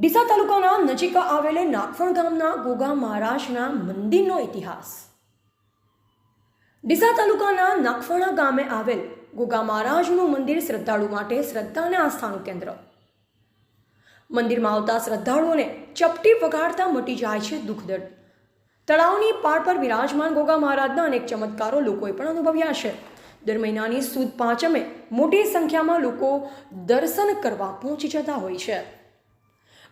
ડીસા તાલુકાના નજીક આવેલે નાગફણ ગામના ગોગા મહારાજના મંદિરનો ઇતિહાસ. ડીસા તાલુકાના નાગફણા ગામે આવેલ ગોગા મહારાજનું મંદિર શ્રદ્ધાળુ માટે શ્રદ્ધા અને આસ્થાનું કેન્દ્ર. મંદિરમાં આવતા શ્રદ્ધાળુઓને ચપટી વગાડતા મટી જાય છે દુઃખ દર્દ તળાવની પાળ પર વિરાજમાન ગોગા મહારાજના અનેક ચમત્કારો લોકોએ પણ અનુભવ્યા છે. દર મહિનાની સુદ પાંચમે મોટી સંખ્યામાં લોકો દર્શન કરવા પહોંચી જતા હોય છે.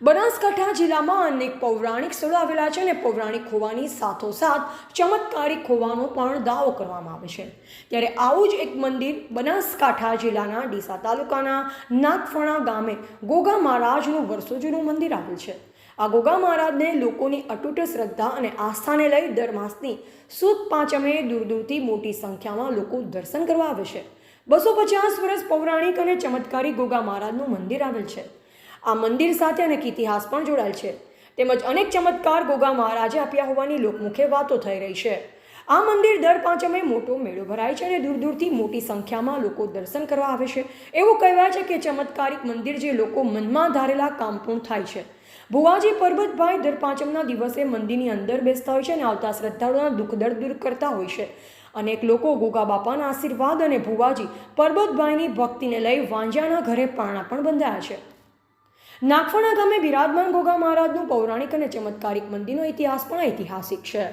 બનાસકાંઠા જિલ્લામાં અનેક પૌરાણિક સ્થળો આવેલા છે અને પૌરાણિક હોવાની સાથોસાથ ચમત્કારિક હોવાનો પણ દાવો કરવામાં આવે છે. ત્યારે આવું જ એક મંદિર બનાસકાંઠા જિલ્લાના ડીસા તાલુકાના નાગફણા ગામે ગોગા મહારાજનું વર્ષો જૂનું મંદિર આવેલ છે. આ ગોગા મહારાજને લોકોની અતૂટ શ્રદ્ધા અને આસ્થાને લઈ દર માસની સુદ પાંચમે દૂર દૂરથી મોટી સંખ્યામાં લોકો દર્શન કરવા આવે છે. બસો પચાસ વર્ષ પૌરાણિક અને ચમત્કારી ગોગા મહારાજનું મંદિર આવેલ છે. આ મંદિર સાથે અનેક ઇતિહાસ પણ જોડાયેલ છે. તેમજ અનેક ચમત્કાર ગોગા મહારાજે આપ્યા હોવાની લોકમુખે વાતો થઈ રહી છે. આ મંદિર દર પાંચમે મોટો મેળો ભરાય છે અને દૂર દૂરથી મોટી સંખ્યામાં લોકો દર્શન કરવા આવે છે. એવું કહેવાય છે કે ચમત્કારિક મંદિર જે લોકો મનમાં ધારેલા કામ પૂર્ણ થાય છે. ભુવાજી પરબતભાઈ દર પાંચમના દિવસે મંદિરની અંદર બેસતા હોય છે અને આવતા શ્રદ્ધાળુઓના દુઃખ દર્દ દૂર કરતા હોય છે. અનેક લોકો ગોગા બાપાના આશીર્વાદ અને ભુવાજી પરબતભાઈની ભક્તિને લઈ વાંજાના ઘરે પારણા પણ બંધાયા છે. નાગફણા ગામે બિરાજમાન ગોગા મહારાજનું પૌરાણિક અને ચમત્કારિક મંદિરનો ઇતિહાસ પણ ઐતિહાસિક છે.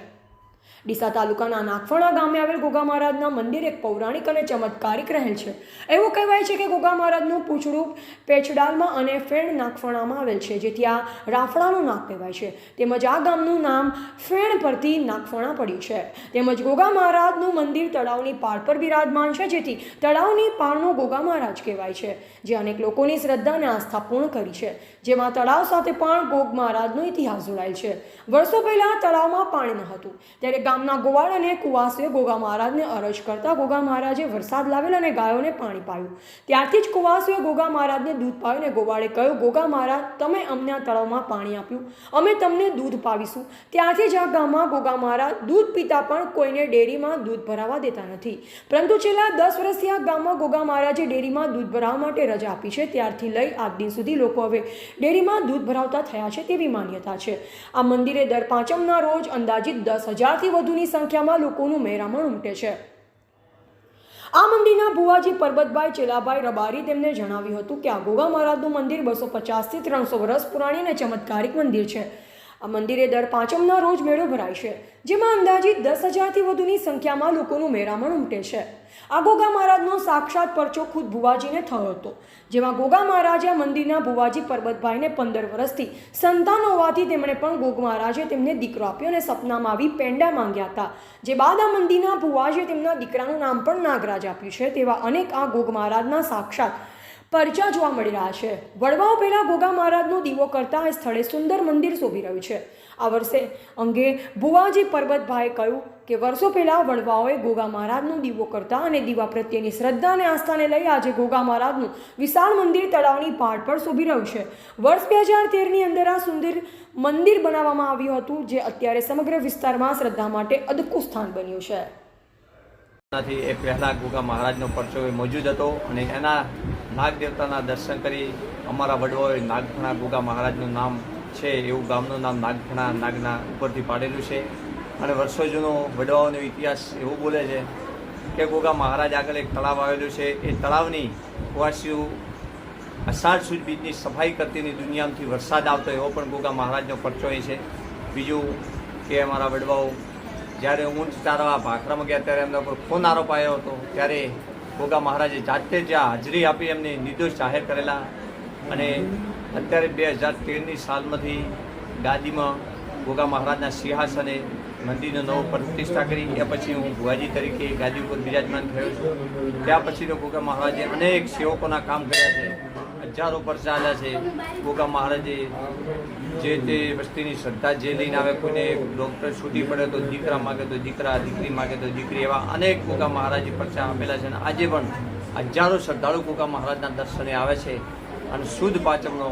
ડીસા તાલુકાના નાગફણા ગામે આવેલ ગોગા મહારાજના મંદિર એક પૌરાણિક અને ચમત્કારિક રહેલ છે. એવું કહેવાય છે કે ગોગા મહારાજનું પૂછડું પેચડાલમાં અને ફેણ નાગફણામાં આવેલ છે, જેથી આ રાફડાનું નાગ કહેવાય છે. તેમજ આ ગામનું નામ ફેણ પરથી નાગફણા પડ્યું છે. તેમજ ગોગા મહારાજનું મંદિર તળાવની પાળ પર બિરાજમાન છે, જેથી તળાવની પાળનો ગોગા મહારાજ કહેવાય છે, જે અનેક લોકોની શ્રદ્ધા અને આસ્થા પૂર્ણ કરી છે. જેમાં તળાવ સાથે પણ ગોગ મહારાજનો ઇતિહાસ જોડાયેલ છે. વર્ષો પહેલાં તળાવમાં પાણી ન હતું. ત્યારે ગામના ગોવાળ અને કુવાસીએ ગોગા મહારાજને અરજ કરતા ગોગા મહારાજે વરસાદ લાવેલ અને ગાયોને પાણી પાયું. ત્યારથી જ કુવાસીએ ગોગા મહારાજને દૂધ પાયું અને ગોવાળે કહ્યું, ગોગા મહારાજ, તમે અમને આ તળાવમાં પાણી આપ્યું. અમે તમને દૂધ પાવીશું. ત્યારથી જ આ ગામમાં ગોગા મહારાજ દૂધ પીતા પણ કોઈને ડેરીમાં દૂધ ભરાવા દેતા નથી. પરંતુ છેલ્લા દસ વર્ષથી આ ગામમાં ગોગા મહારાજે ડેરીમાં દૂધ ભરાવવા માટે રજા આપી છે. ત્યારથી લઈ આજ દિન સુધી લોકો હવે ડેરીમાં દૂધ ભરાવતા થયા છે તેવી માન્યતા છે. આ મંદિરે દર પાંચમના રોજ અંદાજિત દસ હજારથી વધુની સંખ્યામાં લોકોનું મહેરામણ ઉમટે છે. આ મંદિરના ભુવાજી પરબતભાઈ ચેલાભાઈ રબારી તેમને જણાવ્યું હતું કે આ ગોગા મહારાજનું મંદિર બસો પચાસથી ત્રણસો વર્ષ પુરાણી અને ચમત્કારિક મંદિર છે. આ મંદિરે દર પાંચમના રોજ મેળો ભરાય છે, જેમાં અંદાજિત દસ હજારથી વધુની સંખ્યામાં લોકોનું મેળામણ ઉમટે છે. આ ગોગા મહારાજનો સાક્ષાત પરચો ખુદ ભુવાજીને થયો હતો, જેમાં ગોગા મહારાજે આ મંદિરના ભુવાજી પરબતભાઈને પંદર વર્ષથી સંતાન હોવાથી તેમણે પણ ગોગ મહારાજે તેમને દીકરો આપ્યો અને સપનામાં આવી પેંડા માંગ્યા હતા, જે બાદ આ મંદિરના ભુવાજીએ તેમના દીકરાનું નામ પણ નાગરાજ આપ્યું છે, તેવા અનેક આ ગોગ મહારાજના સાક્ષાત પરચા જોવા મળી રહ્યા છે. વડવાઓ પહેલાં ગોગા મહારાજનો દીવો કરતા આ સ્થળે સુંદર મંદિર શોભી રહ્યું છે. આ વર્ષે અંગે ભુવાજી પરબતભાઈએ કહ્યું કે વર્ષો પહેલાં વડવાઓએ ગોગા મહારાજનો દીવો કરતા અને દીવા પ્રત્યેની શ્રદ્ધા અને આસ્થાને લઈ આજે ગોગા મહારાજનું વિશાળ મંદિર તળાવની પહાડ પર શોભી રહ્યું છે. વર્ષ બે હજાર તેરની અંદર આ સુંદર મંદિર બનાવવામાં આવ્યું હતું, જે અત્યારે સમગ્ર વિસ્તારમાં શ્રદ્ધા માટે અદભુત સ્થાન બન્યું છે. નથી એ પહેલાં ગુગા મહારાજનો પરચો મોજૂદ હતો અને એના નાગ દેવતાના દર્શન કરી અમારા વડવાઓએ નાગફણા ગુગા મહારાજનું નામ છે, એવું ગામનું નામ નાગફણા નાગના ઉપરથી પાડેલું છે. અને વર્ષો જૂનો વડવાઓનો ઇતિહાસ એવું બોલે છે કે ગોગા મહારાજ આગળ એક તળાવ આવેલું છે. એ તળાવની કુવાસીઓ અષાઢ સુદ બીજની સફાઈ કરતીની દુનિયામાંથી વરસાદ આવતો એવો પણ ગોગા મહારાજનો પરચો છે. બીજું કે અમારા વડવાઓ જ્યારે ઊંટ ચારવા ભાખરામાં ગયા ત્યારે એમના ઉપર ખૂન આરોપ આવ્યો હતો, ત્યારે ગોગા મહારાજે જાતે જ્યાં હાજરી આપી, એમને નિર્દોષ જાહેર કરેલા. અને અત્યારે બે હજાર તેરની સાલમાંથી ગાદીમાં ગોગા મહારાજના સિંહાસને મંદિરનો નવો પ્રતિષ્ઠા કરી, એ પછી હું ભુવાજી તરીકે ગાદી ઉપર બિરાજમાન થયો છું. ત્યાં પછીનો ગોગા મહારાજે અનેક સેવકોના કામ કર્યા છે. હજારો પર ચાલ્યા છે. ગોગા મહારાજે જે તે વસ્તીની શ્રદ્ધા જે લઈને આવે, કોઈને ડૉક્ટર સુધી પડે તો દીકરા માગે તો દીકરા, દીકરી માગે તો દીકરી એવા અનેક ગોગા મહારાજે પરચા આપેલા છે. અને આજે પણ હજારો શ્રદ્ધાળુ ગોગા મહારાજના દર્શને આવે છે. અને શુદ્ધ પાંચમનો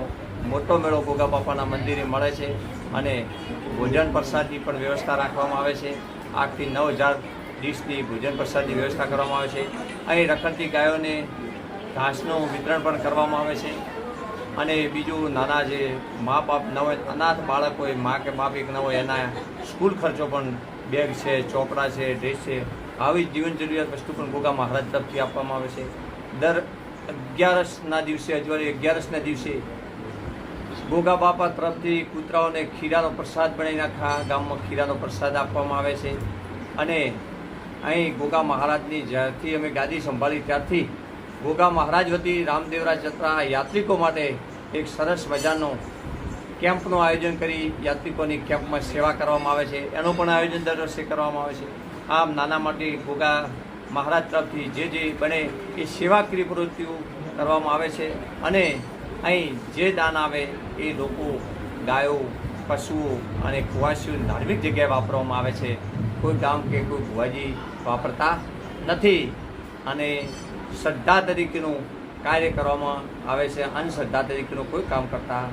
મોટો મેળો ગોગા બાપાના મંદિરે મળે છે. અને ભોજન પ્રસાદની પણ વ્યવસ્થા રાખવામાં આવે છે. આઠથી નવ હજાર ડીશની ભોજન પ્રસાદની વ્યવસ્થા કરવામાં આવે છે. અહીં રખડતી ગાયોને ઘાસનું વિતરણ પણ કરવામાં આવે છે. અને બીજું નાના જે મા બાપ ન હોય, અનાથ બાળક હોય મા કે બાપ એક ન હોય, એના સ્કૂલ ખર્ચો પણ બેગ છે, ચોપડા છે, ડ્રેસ છે, આવી જીવન જરૂરિયાત વસ્તુ પણ ગોગા મહારાજ તરફથી આપવામાં આવે છે. દર અગિયારસના દિવસે, અજવાળી અગિયારસના દિવસે ગોગા બાપા તરફથી કૂતરાઓને ખીરાનો પ્રસાદ બનાવીને આખા ગામમાં ખીરાનો પ્રસાદ આપવામાં આવે છે. અને અહીં ગોગા મહારાજની જ્યારથી અમે ગાદી સંભાળી ત્યારથી ગોગા મહારાજ વતી રામદેવરાજ જત્રા યાત્રિકો માટે એક સરસ મજાનો કેમ્પનું આયોજન કરી યાત્રિકોની કેમ્પમાં સેવા કરવામાં આવે છે. એનું પણ આયોજન દર વર્ષે કરવામાં આવે છે. આમ નાના માટે ગોગા મહારાજ તરફથી જે જે બને એ સેવાકીય પ્રવૃત્તિઓ કરવામાં આવે છે અને અહીં જે દાન આવે એ લોકો, ગાયો, પશુઓ અને કુવાસીઓ ધાર્મિક જગ્યાએ વાપરવામાં આવે છે. કોઈ ગામ કે કોઈ ભુવાજી વાપરતા નથી અને શ્રદ્ધા તરીકેનું કાર્ય કરવામાં આવે છે, અંધશ્રદ્ધા તરીકેનું કોઈ કામ કરતા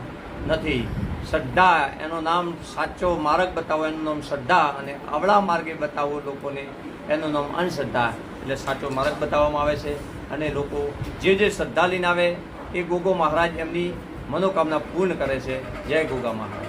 નથી. શ્રદ્ધા, એનું નામ સાચો માર્ગ બતાવો, એનું નામ શ્રદ્ધા અને અવળા માર્ગે બતાવો લોકોને, એનું નામ અંધશ્રદ્ધા એટલે સાચો માર્ગ બતાવવામાં આવે છે અને લોકો જે જે શ્રદ્ધા લઈને આવે એ ગોગો મહારાજ એમની મનોકામના પૂર્ણ કરે છે. જય ગોગા મહારાજ.